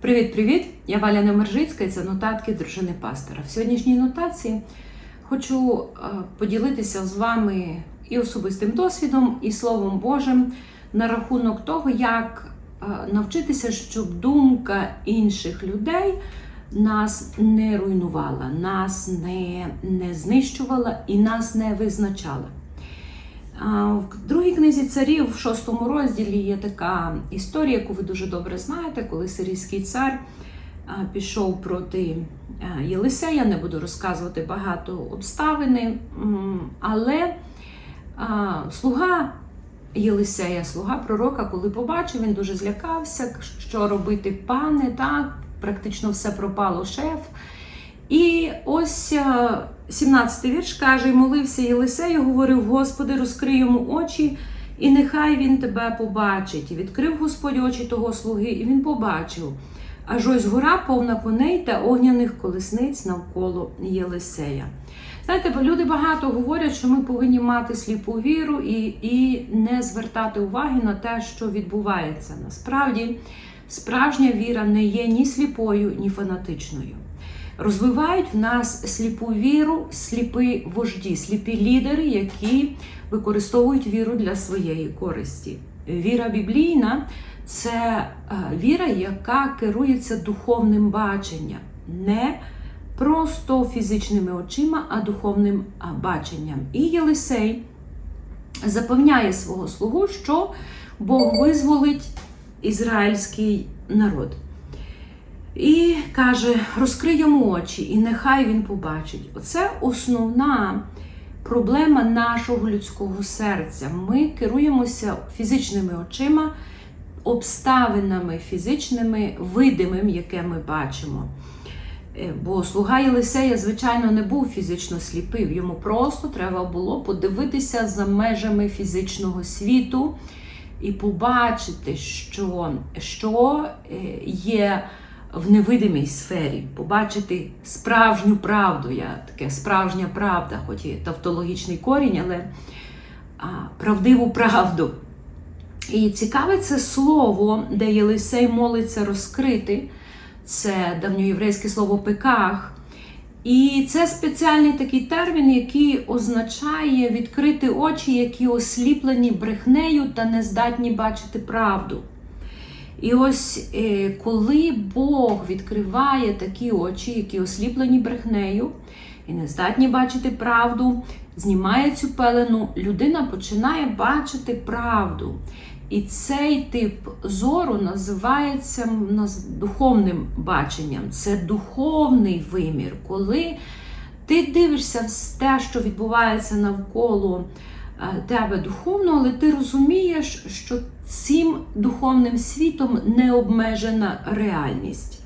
Привіт-привіт! Я Валя Немержицька і це нотатки дружини пастора. В сьогоднішній нотації хочу е, поділитися з вами і особистим досвідом, і Словом Божим на рахунок того, як е, навчитися, щоб думка інших людей нас не руйнувала, нас не, не знищувала і нас не визначала. В другій книзі царів, в шостому розділі, є така історія, яку ви дуже добре знаєте, коли сирійський цар пішов проти Єлисея. Не буду розказувати багато обставини, але слуга Єлисея, слуга пророка, коли побачив, він дуже злякався, що робити пане, так, практично все пропало шеф. І ось 17-й вірш каже: і молився Єлисею, говорив: Господи, розкрий йому очі, і нехай він тебе побачить. І відкрив Господь очі того слуги, і він побачив. Аж ось гора повна коней та огняних колесниць навколо Єлисея. Знаєте, люди багато говорять, що ми повинні мати сліпу віру і, і не звертати уваги на те, що відбувається. Насправді, справжня віра не є ні сліпою, ні фанатичною. Розвивають в нас сліпу віру, сліпі вожді, сліпі лідери, які використовують віру для своєї користі. Віра біблійна це е, віра, яка керується духовним баченням, не просто фізичними очима, а духовним баченням. І Єлисей запевняє свого слугу, що Бог визволить ізраїльський народ. І каже: розкрий йому очі, і нехай він побачить. Оце основна проблема нашого людського серця. Ми керуємося фізичними очима, обставинами фізичними, видимим, яке ми бачимо. Е, Бо слуга Єлисея, звичайно, не був фізично сліпий. Йому просто треба було подивитися за межами фізичного світу і побачити, що, що е, є в невидимій сфері, побачити справжню правду. Я таке справжня правда, хоч і тавтологічний корінь, але а, правдиву правду. І цікаве це слово, де Єлисей молиться розкрити, це давньоєврейське слово пеках. І це спеціальний такий термін, який означає відкрити очі, які осліплені брехнею та не здатні бачити правду. І ось е, коли Бог відкриває такі очі, які осліплені брехнею і не здатні бачити правду, знімає цю пелену, людина починає бачити правду. І цей тип зору називається духовним баченням. Це духовний вимір, коли ти дивишся те, що відбувається навколо тебе духовно, але ти розумієш, що цим духовним світом не обмежена реальність.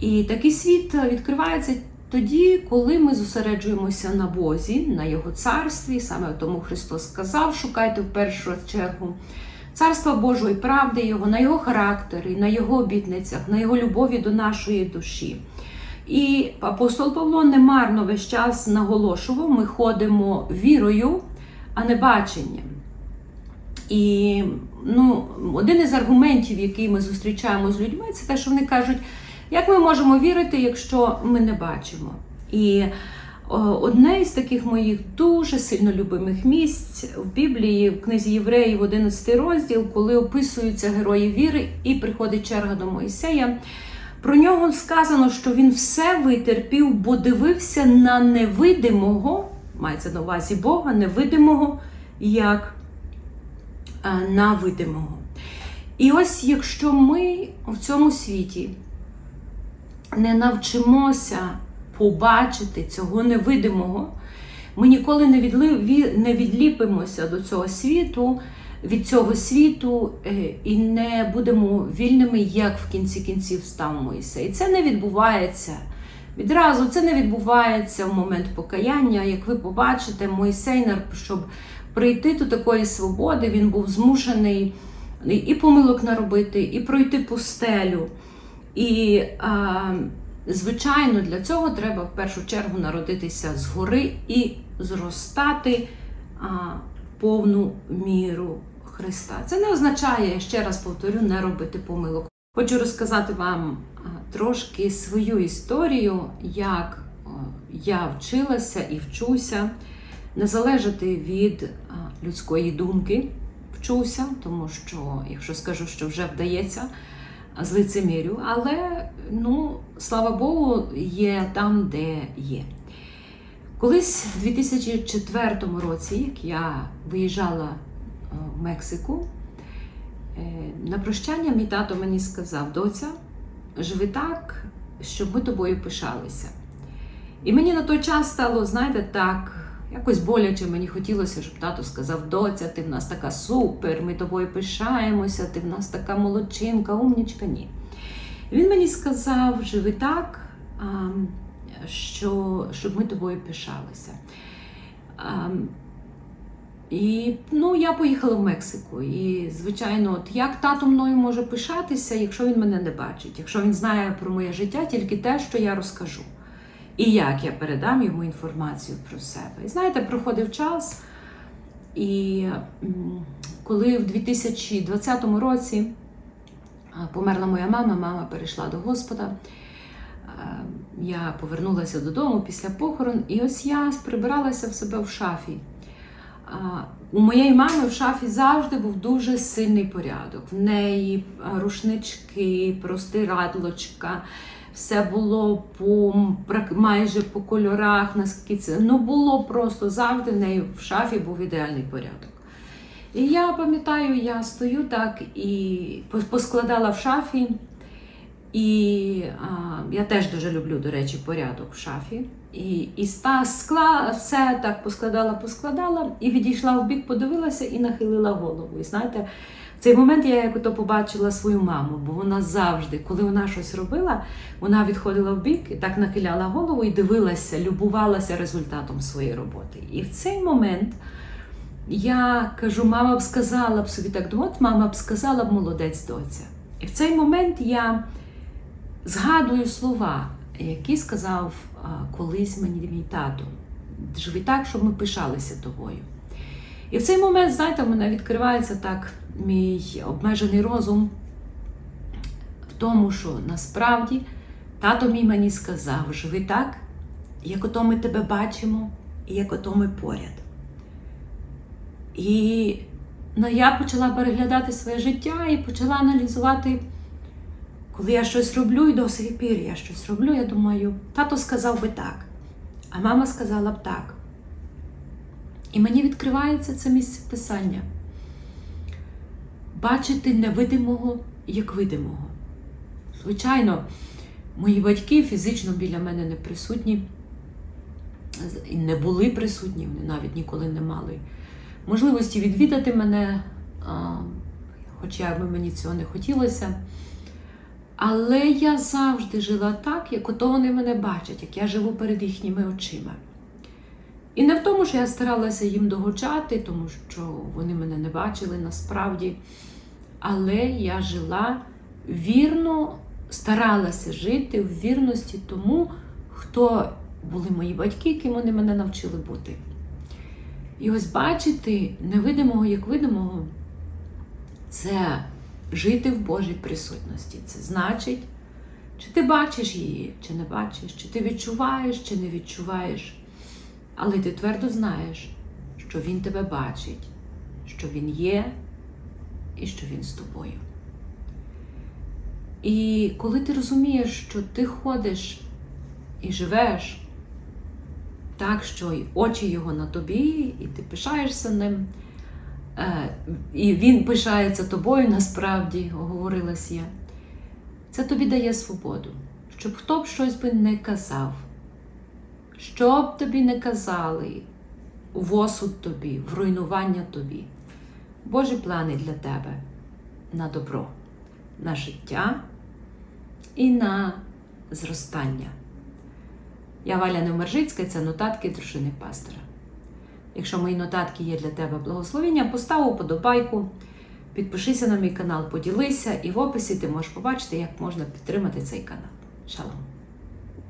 І такий світ відкривається тоді, коли ми зосереджуємося на Бозі, на Його царстві. Саме тому Христос сказав: шукайте в першу чергу царства Божої правди, Його, на Його характері, на Його обітницях, на Його любові до нашої душі. І апостол Павло немарно весь час наголошував: ми ходимо вірою, а не баченням. І ну, один із аргументів, який ми зустрічаємо з людьми, це те, що вони кажуть, як ми можемо вірити, якщо ми не бачимо. І одне із таких моїх дуже сильно любимих місць в Біблії, в книзі Євреїв, 11 розділ, коли описуються герої віри, і приходить черга до Моїсея. Про нього сказано, що він все витерпів, бо дивився на невидимого, мається на увазі Бога, невидимого, як на видимого. І ось якщо ми в цьому світі не навчимося побачити цього невидимого, ми ніколи не, відліпимося до цього світу, від цього світу е, і не будемо вільними, як в кінці кінців став Моїсей. Це не відбувається. Відразу це не відбувається в момент покаяння. Як ви побачите, Моїсей, щоб прийти до такої свободи, він був змушений і помилок наробити, і пройти пустелю. І, а, звичайно, для цього треба в першу чергу народитися згори і зростати а, в повну міру Христа. Це не означає, я ще раз повторю, не робити помилок. Хочу розказати вам трошки свою історію, як я вчилася і вчуся не залежати від людської думки. Вчуся, тому що, якщо скажу, що вже вдається, з лицемірю, але ну, слава Богу, є там, де є. Колись в 2004 році, як я виїжджала е, в Мексику, е, на прощання мій тато мені сказав: доця, живи так, щоб ми тобою пишалися. І мені на той час стало, знаєте, так, якось боляче мені хотілося, щоб тато сказав: доця, ти в нас така супер, ми тобою пишаємося, ти в нас така молодчинка, умнічка. Ні. Він мені сказав: живи так, що, щоб ми тобою пишалися. І ну, я поїхала в Мексику. І, звичайно, от як тато мною може пишатися, якщо він мене не бачить, якщо він знає про моє життя тільки те, що я розкажу. І як я передам йому інформацію про себе. І знаєте, проходив час, і коли в 2020 році померла моя мама, мама перейшла до Господа. Е, Я повернулася додому після похорон, і ось я прибиралася в себе в шафі. У моєї мами в шафі завжди був дуже сильний порядок. В неї рушнички, простирадлочка, все було по майже по кольорах, наскільки це ну було просто завжди в неї в шафі був ідеальний порядок. І я пам'ятаю, я стою так і поскладала в шафі. І а, я теж дуже люблю, до речі, порядок в шафі. І, і скла, все так поскладала, поскладала, і відійшла в бік, подивилася і нахилила голову. І знаєте, в цей момент я як ото побачила свою маму, бо вона завжди, коли вона щось робила, вона відходила в бік і так нахиляла голову і дивилася, любувалася результатом своєї роботи. І в цей момент я кажу, мама б сказала б собі так, «Ну, от мама б сказала б молодець доця. І в цей момент я згадую слова, які сказав колись мені мій тато. Живи так, щоб ми пишалися тобою. І в цей момент, знаєте, в мене відкривається так мій обмежений розум в тому, що насправді тато мій мені сказав: живи так, як ото ми тебе бачимо, і як ото ми поряд. І ну, я почала переглядати своє життя і почала аналізувати. Коли я щось роблю, і до сих пір я щось роблю, я думаю, тато сказав би так, а мама сказала б так. І мені відкривається це місце писання. Бачити невидимого як видимого. Звичайно, мої батьки фізично біля мене не присутні, і не були присутні, вони навіть ніколи не мали можливості відвідати мене, хоча б мені цього не хотілося. Але я завжди жила так, як ото вони мене бачать, як я живу перед їхніми очима. І не в тому, що я старалася їм догоджати, тому що вони мене не бачили насправді. Але я жила вірно, старалася жити в вірності тому, хто були мої батьки, ким вони мене навчили бути. І ось бачити невидимого як видимого це жити в Божій присутності. Це значить, чи ти бачиш її, чи не бачиш, чи ти відчуваєш, чи не відчуваєш. Але ти твердо знаєш, що Він тебе бачить, що Він є і що Він з тобою. І коли ти розумієш, що ти ходиш і живеш так, що й очі його на тобі, і ти пишаєшся ним, і він пишається тобою, насправді, оговорилась я, це тобі дає свободу, щоб хто б щось би не казав, що б тобі не казали, в осуд тобі, в руйнування тобі. Божі плани для тебе на добро, на життя і на зростання. Я Валя Невмержицька, це нотатки дружини пастора. Якщо мої нотатки є для тебе благословення, постав уподобайку, підпишися на мій канал, поділися, і в описі ти можеш побачити, як можна підтримати цей канал. Шалом!